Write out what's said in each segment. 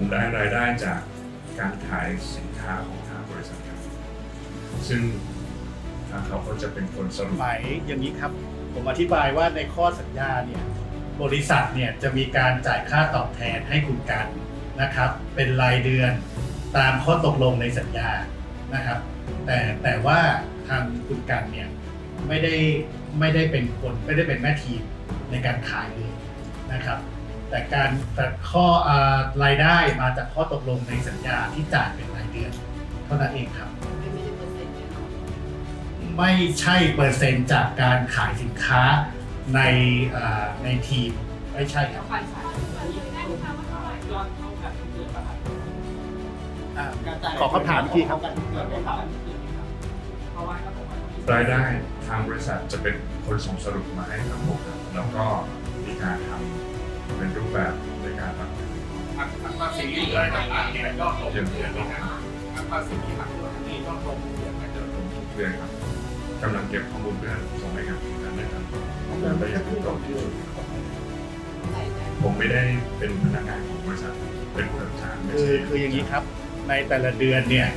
มได้รายได้จากการขายสินค้าของทางบริษัทครับซึ่งทางเขาก็จะเป็นคนสรุป หมายอย่างนี้ครับผมอธิบายว่าในข้อสัญญาเนี่ยบริษัทเนี่ยจะมีการจ่ายค่าตอบแทนให้คุณกันนะครับ เป็นรายเดือนตามข้อตกลงในสัญญานะครับ แต่แต่ว่าทางคุณกันเนี่ยไม่ได้ไม่ได้เป็นคนไม่ได้เป็นแม่ทีมในการขายเลยนะครับ แต่การแต่ข้ออ่ารายได้มาจากข้อตกลงในสัญญาที่จ่ายเป็นรายเดือนเท่านั้นเองครับ ไม่ใช่เปอร์เซ็นต์แน่นอนไม่ใช่เปอร์เซ็นต์จากการขายสินค้าในเอ่อในทีมไม่ใช่ครับ ฝ่ายขายอันนี้ได้ไหมคะว่าเท่าไหร่ยอดเท่ากันทุกเดือนป่ะครับอ่าการจ่ายขอคำถามอีกทีครับเท่ากันทุกเดือนไม่เท่ากันทุกเดือนไหมครับเพราะว่าถ้าผมว่ารายได้ทางบริษัทจะเป็นคนส่งสรุปมาให้ทางผมครับแล้วก็มีการทำเป็น รูปแบบในการทำหักหักภาษีอะไรต่างๆเนี่ยยอดลงเดือนเดือนนะครับหักภาษีหักตัวนี้ยอดลงเดือนไม่เดือนลงทุกเดือนครับกำลังเก็บข้อมูลเพื่อส่งให้กับทางนั้นนะครับเดินไปอย่างตรงใส่ผมไม่ได้เป็นพนักงานของบริษัทเป็นผู้รับจ้างไม่คือใช่คืออย่างนี้ครับ ในแต่ละเดือนเนี่ย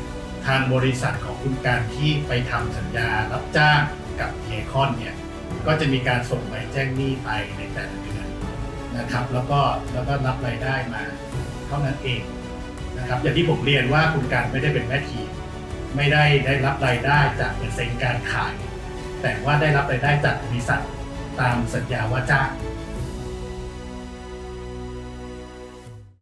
ทางบริษัทของคุณการที่ไปทำสัญญารับจ้างกับเอคอนเนี่ยก็จะมีการส่งใบแจ้งหนี้ไปในแต่ละเดือน นะครับ แล้วก็แล้วก็รับรายได้มา เท่านั้นเองนะครับ อย่างที่ผมเรียนว่าคุณการไม่ได้เป็นแม่ทีมไม่ได้ได้รับรายได้จากเปอร์เซ็นต์การขาย แต่ว่าได้รับรายได้จากบริษัทตามสัญญาว่าจ้าง